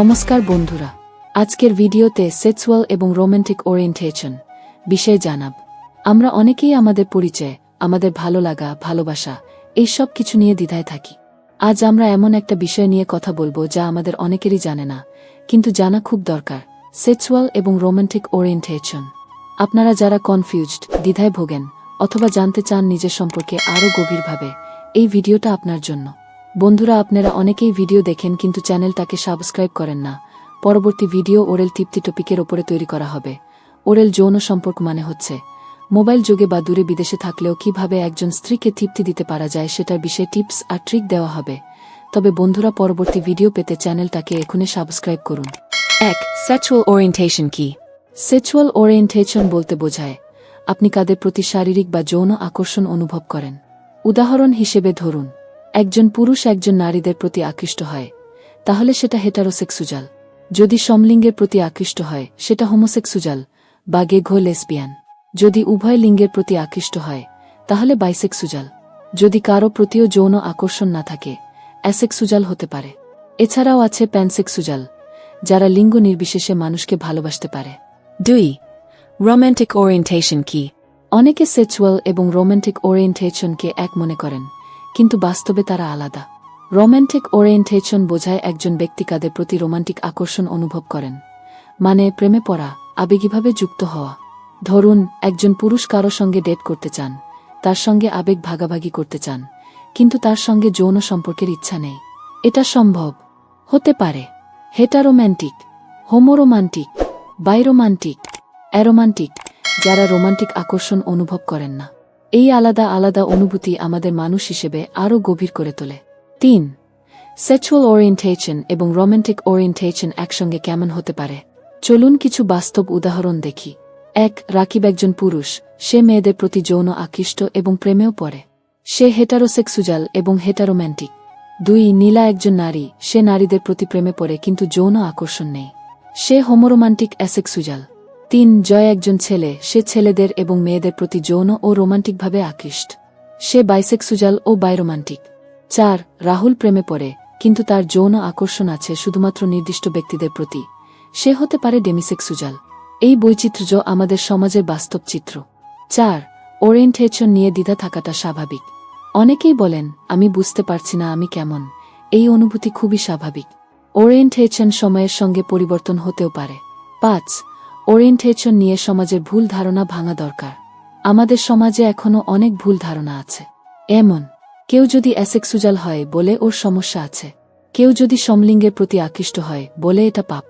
নমস্কার বন্ধুরা। আজকের ভিডিওতে সেক্সুয়াল এবং রোমান্টিক ওরিয়েন্টেশন বিষয়ে জানাব। আমরা অনেকেই আমাদের পরিচয়, আমাদের ভালো লাগা, ভালোবাসা এই সব কিছু নিয়ে দ্বিধায় থাকি। আজ আমরা এমন একটা বিষয় নিয়ে কথা বলব যা আমাদের অনেকেরই জানে না, কিন্তু জানা খুব দরকার, সেক্সুয়াল এবং রোমান্টিক ওরিয়েন্টেশন। আপনারা যারা কনফিউজড, দ্বিধায় ভোগেন, অথবা জানতে চান নিজের সম্পর্কে আরও গভীরভাবে, এই ভিডিওটা আপনার জন্য। বন্ধুরা, আপনারা অনেকেই ভিডিও দেখেন, কিন্তু চ্যানেলটাকে সাবস্ক্রাইব করেন না। পরবর্তী ভিডিও ওরেল তৃপ্তি টপিকের ওপরে তৈরি করা হবে। ওরেল যৌন সম্পর্ক মানে হচ্ছে, মোবাইল যুগে বা দূরে বিদেশে থাকলেও কীভাবে একজন স্ত্রীকে তৃপ্তি দিতে পারা যায় সেটার বিষয়ে টিপস আর ট্রিক দেওয়া হবে। তবে বন্ধুরা, পরবর্তী ভিডিও পেতে চ্যানেলটাকে এখনই সাবস্ক্রাইব করুন। এক সেচুয়াল ওরিয়েন্টেশন কি? সেচুয়াল ওরিয়েন্টেশন বলতে বোঝায়, আপনি কাদের প্রতি শারীরিক বা যৌন আকর্ষণ অনুভব করেন। উদাহরণ হিসেবে ধরুন একজন পুরুষ একজন নারীদের প্রতি আকৃষ্ট হয় তাহলে সেটা হেটারোসেক্সুজাল। যদি সমলিঙ্গের প্রতি আকৃষ্ট হয় সেটা হোমোসেক্সুজাল বা গেঘো লেসবিয়ান। যদি উভয় লিঙ্গের প্রতি আকৃষ্ট হয় তাহলে বাইসেক্সুজাল। যদি কারও প্রতিও যৌন আকর্ষণ না থাকে অ্যাসেক্সুজাল হতে পারে। এছাড়াও আছে প্যানসেক্সুজাল যারা লিঙ্গ নির্বিশেষে মানুষকে ভালোবাসতে পারে। দুই রোম্যান্টিক ওরিয়েন্টেশন কি? অনেকে সেক্সুয়াল এবং রোম্যান্টিক ওরিয়েন্টেশনকে এক মনে করেন। কিন্তু বাস্তবে তারা আলাদা। রোম্যান্টিক ওরিয়েন্টেশন বোঝায় একজন ব্যক্তি কাদের প্রতি রোমান্টিক আকর্ষণ অনুভব করেন। মানে প্রেমে পড়া, আবেগীভাবে যুক্ত হওয়া। ধরুন, একজন পুরুষ কারও সঙ্গে ডেট করতে চান, তার সঙ্গে আবেগ ভাগাভাগি করতে চান, কিন্তু তার সঙ্গে যৌন সম্পর্কের ইচ্ছা নেই। এটা সম্ভব? হতে পারে। হেটারোম্যান্টিক, হোমোরোমান্টিক, বাইরোমান্টিক, অ্যারোমান্টিক, যারা রোমান্টিক আকর্ষণ অনুভব করেন না। এই আলাদা আলাদা অনুভূতি আমাদের মানুষ হিসেবে আরও গভীর করে তোলে। তিন সেক্সুয়াল ওরিয়েন্টেশন এবং রোমান্টিক ওরিয়েন্টেশন একসঙ্গে কেমন হতে পারে? চলুন কিছু বাস্তব উদাহরণ দেখি। এক, রাকিব একজন পুরুষ। সে মেয়েদের প্রতি যৌন আকৃষ্ট এবং প্রেমেও পড়ে। সে হেটারোসেক্সুজাল এবং হেটারোম্যান্টিক দুই, নীলা একজন নারী। সে নারীদের প্রতি প্রেমে পড়ে কিন্তু যৌন আকর্ষণ নেই। সে হোমোরোমান্টিক অ্যাসেক্সুজাল তিন জয় একজন ছেলে, সে ছেলেদের এবং মেয়েদের প্রতি যৌন ও রোমান্টিকভাবে আকৃষ্ট। সে বাইসেক্সুজাল ও বাইরোমান্টিক চার, রাহুল প্রেমে পড়ে, কিন্তু তার যৌন আকর্ষণ আছে শুধুমাত্র নির্দিষ্ট ব্যক্তিদের প্রতি। সে হতে পারে ডেমিসেক্সুজাল এই বৈচিত্র্য আমাদের সমাজের বাস্তব চিত্র। চার ওরিয়েন্টেশন নিয়ে দ্বিধা থাকাটা স্বাভাবিক। অনেকেই বলেন, আমি বুঝতে পারছি না আমি কেমন। এই অনুভূতি খুবই স্বাভাবিক। ওরিয়েন্টেশন সময়ের সঙ্গে পরিবর্তন হতেও পারে। পাঁচ ওরিয়েন্টেশন নিয়ে সমাজের ভুল ধারণা ভাঙা দরকার। আমাদের সমাজে এখনও অনেক ভুল ধারণা আছে। এমন, কেউ যদি অ্যাসেক্সুজাল হয় বলে ওর সমস্যা আছে, কেউ যদি সমলিঙ্গের প্রতি আকৃষ্ট হয় বলে এটা পাপ।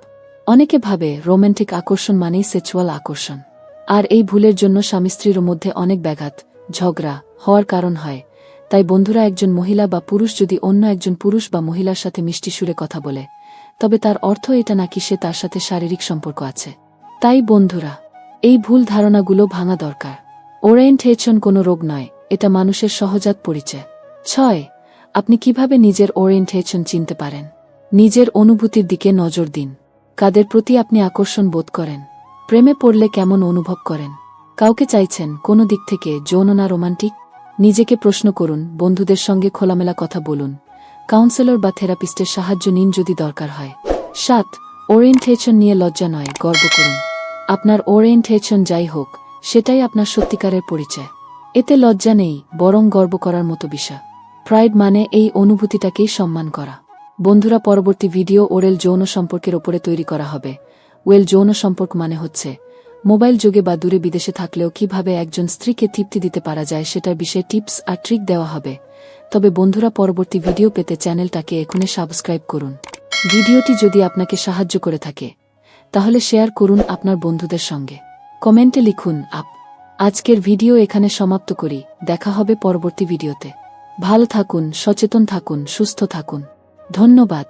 অনেকে ভাবে রোমান্টিক আকর্ষণ মানেই সেচুয়াল আকর্ষণ। আর এই ভুলের জন্য স্বামী স্ত্রীর মধ্যে অনেক ব্যাঘাত, ঝগড়া হওয়ার কারণ হয়। তাই বন্ধুরা একজন মহিলা বা পুরুষ যদি অন্য একজন পুরুষ বা মহিলার সাথে মিষ্টি সুরে কথা বলে, তবে তার অর্থ এটা নাকি সে তার সাথে শারীরিক সম্পর্ক আছে। তাই বন্ধুরা, এই ভুল ধারণাগুলো ভাঙা দরকার। ওরিয়েন্টেশন কোনো রোগ নয়, এটা মানুষের সহজাত পরিচয়। ছয়, আপনি কীভাবে নিজের ওরিয়েন্টেশন চিনতে পারেন? নিজের অনুভূতির দিকে নজর দিন। কাদের প্রতি আপনি আকর্ষণ বোধ করেন? প্রেমে পড়লে কেমন অনুভব করেন? কাউকে চাইছেন কোনো দিক থেকে যৌন না রোমান্টিক? নিজেকে প্রশ্ন করুন, বন্ধুদের সঙ্গে খোলামেলা কথা বলুন। কাউন্সেলর বা থেরাপিস্টের সাহায্য নিন যদি দরকার হয়। সাত, ওরিয়েন্টেশন নিয়ে লজ্জা নয়, গর্ব করুন। আপনার ওরিয়েন্টেশন যাই হোক, সেটাই আপনার সত্যিকারের পরিচয়। এতে লজ্জা নেই, বরং গর্ব করার মতো বিষয়। প্রাইড মানে এই অনুভূতিটাকেই সম্মান করা। বন্ধুরা, পরবর্তী ভিডিও ওরেল যৌন সম্পর্কের ওপরে তৈরি করা হবে। ওয়েল যৌন সম্পর্ক মানে হচ্ছে, মোবাইল যুগে বা দূরে বিদেশে থাকলেও কীভাবে একজন স্ত্রীকে তৃপ্তি দিতে পারা যায় সেটার বিষয়ে টিপস আর ট্রিক দেওয়া হবে। তবে বন্ধুরা, পরবর্তী ভিডিও পেতে চ্যানেলটাকে এখনই সাবস্ক্রাইব করুন। ভিডিওটি যদি আপনাকে সাহায্য করে থাকে তাহলে শেয়ার করুন আপনার বন্ধুদের সঙ্গে। কমেন্টে লিখুন, আপ। আজকের ভিডিও এখানে সমাপ্ত করি। দেখা হবে পরবর্তী ভিডিওতে। ভালো থাকুন, সচেতন থাকুন, সুস্থ থাকুন। ধন্যবাদ।